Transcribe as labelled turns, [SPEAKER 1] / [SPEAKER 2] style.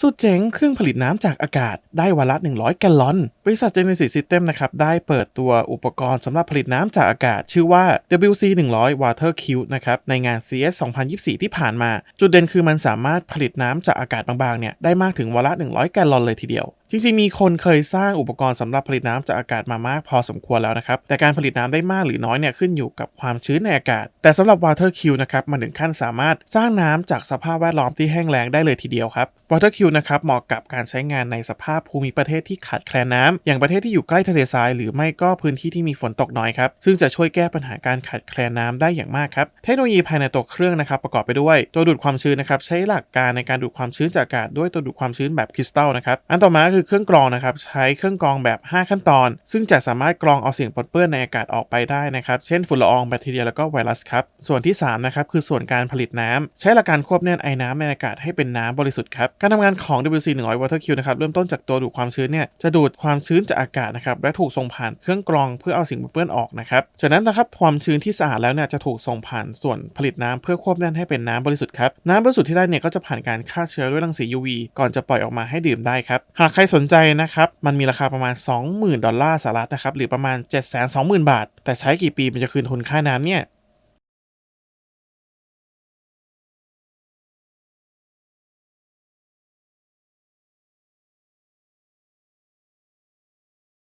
[SPEAKER 1] สุดเจ๋งเครื่องผลิตน้ำจากอากาศได้วันละ 100 แกลลอน บริษัท Genesis System นะครับ ได้เปิดตัวอุปกรณ์สำหรับผลิตน้ำจากอากาศ ชื่อว่า WC 100 Water Cube นะครับ ในงาน CS 2024 ที่ผ่านมา จุดเด่นคือมันสามารถผลิตน้ำจากอากาศบางๆเนี่ยได้มากถึงวันละ 100 แกลลอนเลยทีเดียวจริงๆ มีคนเคยสร้างอุปกรณ์สำหรับผลิตน้ำจากอากาศมามากพอสมควรแล้วนะครับ แต่การผลิตน้ำได้มากหรือน้อยเนี่ยขึ้นอยู่กับความชื้นในอากาศ แต่สำหรับ Water Cube นะครับมันถึงขั้นสามารถสร้างน้ำจากสภาพแวดล้อมที่แห้งแล้งได้เลยทีเดียวครับ Water Cube นะครับเหมาะกับการใช้งานในสภาพภูมิประเทศที่ขาดแคลนน้ำอย่างประเทศที่อยู่ใกล้ทะเลทราย หรือไม่ก็พื้นที่ที่มีฝนตกน้อยครับ ซึ่งจะช่วยแก้ปัญหาการขาดแคลนน้ำได้อย่างมากครับ เทคโนโลยีภายในตัวเครื่องนะครับประกอบไปด้วยตัวดูดความชื้นนะครับใช้หลักการในการดูดความชื้นจากอากาศด้วยตัวดูดความชื้นแบบคริสตัลนะครับอันต่อมาคือเครื่องกรองนะครับ ใช้เครื่องกรองแบบ 5 ขั้นตอน ซึ่งจะสามารถกรองเอาสิ่งปนเปื้อนในอากาศออกไปได้นะครับ เช่นฝุ่นละอองแบคทีเรียแล้วก็ไวรัสครับ ส่วนที่3นะครับคือส่วนการผลิตน้ำใช้หลักการควบแน่นไอ้น้ำในอากาศให้เป็นน้ำบริสุทธิ์ครับ การทำงานของ WC 100 Water Cube นะครับ เริ่มต้นจากตัวดูดความชื้นเนี่ย จะดูดความชื้นจากอากาศนะครับ และถูกส่งผ่านเครื่องกรองเพื่อเอาสิ่งปนเปื้อนออกนะครับ จากนั้นนะครับความชื้นที่สะอาดแล้วเนี่ยจะถูกส่งผ่านส่วนผลิตน้ำเพื่อควบแน่นให้เป็นน้ำบริสุทธิ์ครับ น้ำบริสุทธิ์ที่ได้เนี่ยก็จะผ่านการฆ่าเชื้อด้วยรังสี UV ก่อนจะปล่อยออกมาให้ดื่มได้ครับ หากใครสนใจนะครับ มันมีราคาประมาณ 20,000 ดอลลาร์สหรัฐนะครับ หรือประมาณ 720,000 บาท แต่ใช้กี่ปีมันจะคืนทุนค่าน้ำเนี่ย